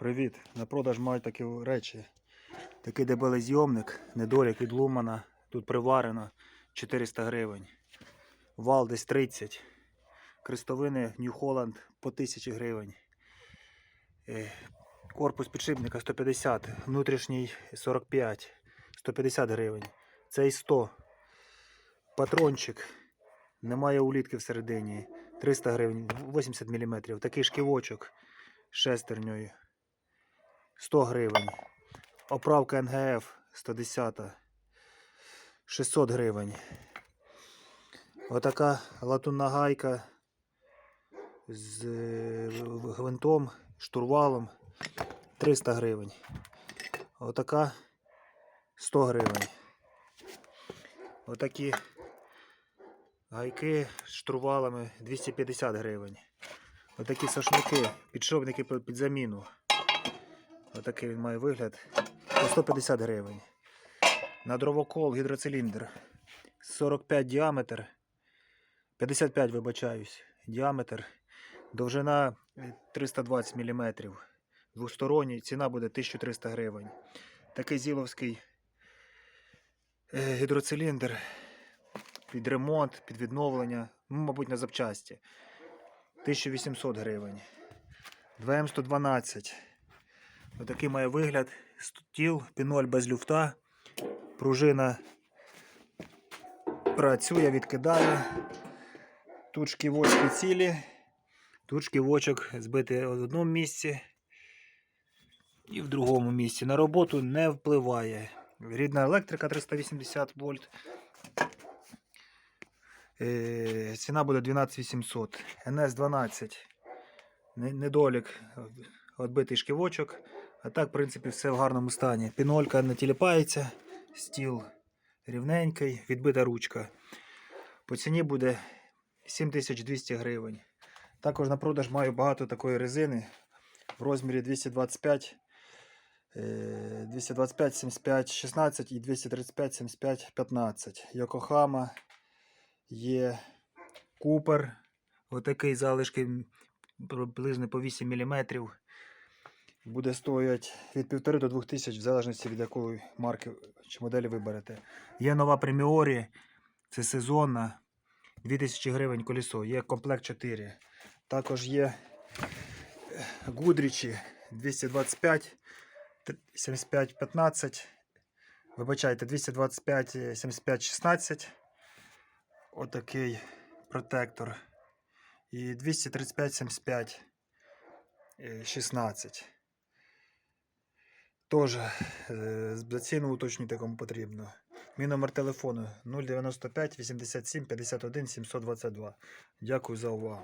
Привіт! На продаж мають такі речі. Такий дебелий зйомник, недолік від Лумана. Тут приварено 400 гривень. Вал десь 30. Крестовини New Holland по 1000 гривень. Е, Корпус підшипника 150, внутрішній 45, 150 гривень. Цей 100. Патрончик. Немає улітки всередині. 300 гривень, 80 мм. Такий шківочок шестерньою. 100 гривень. Оправка НГФ 110. 600 гривень. Отака латунна гайка з е, гвинтом, штурвалом 300 гривень. Отака 100 гривень. Отакі гайки з штурвалами 250 гривень. Отакі сошники, підшипники під під заміну. Отакий він має вигляд. По 150 гривень. На дровокол гідроциліндр. 45 діаметр. 55, вибачаюсь. Діаметр. Довжина е, 320 мм. Двосторонній. Ціна буде 1300 гривень. Такий зіловський е, гідроциліндр. Під ремонт, під відновлення. Ну, мабуть, на запчасті. 1800 гривень. 2М112. Отакий має вигляд. Стіл, піноль без люфта. Пружина працює, відкидає. Тут шківочки цілі. Тут шківочок збитий в одному місці і в другому місці. На роботу не впливає. Рідна електрика 380 вольт. Е, Ціна буде 12800. НС-12. Недолік. Отбитий шківочок. А так, в принципі, все в гарному стані. Пінолька не тіліпається, стіл рівненький, відбита ручка. По ціні буде 7200 гривень. Також на продаж маю багато такої резини в розмірі 225, е, 225, 75, 16 і 235, 75, 15. Йокохама є Купер. Отакий залишки приблизно по 8 мм. Буде стояти від 1,5 до 2 тисяч, в залежності від якої марки чи моделі виберете. Є нова преміорі, це сезонна. 2000 гривень колесо, є комплект 4. Також є е, Гудрічі 225 75 15. Вибачайте, 225 е, 75 16. Отакий протектор. І 235 75 е, 16. Тож, з за ціну уточнюйте, кому потрібно. Мій номер телефону 095 87 51 722. Дякую за увагу.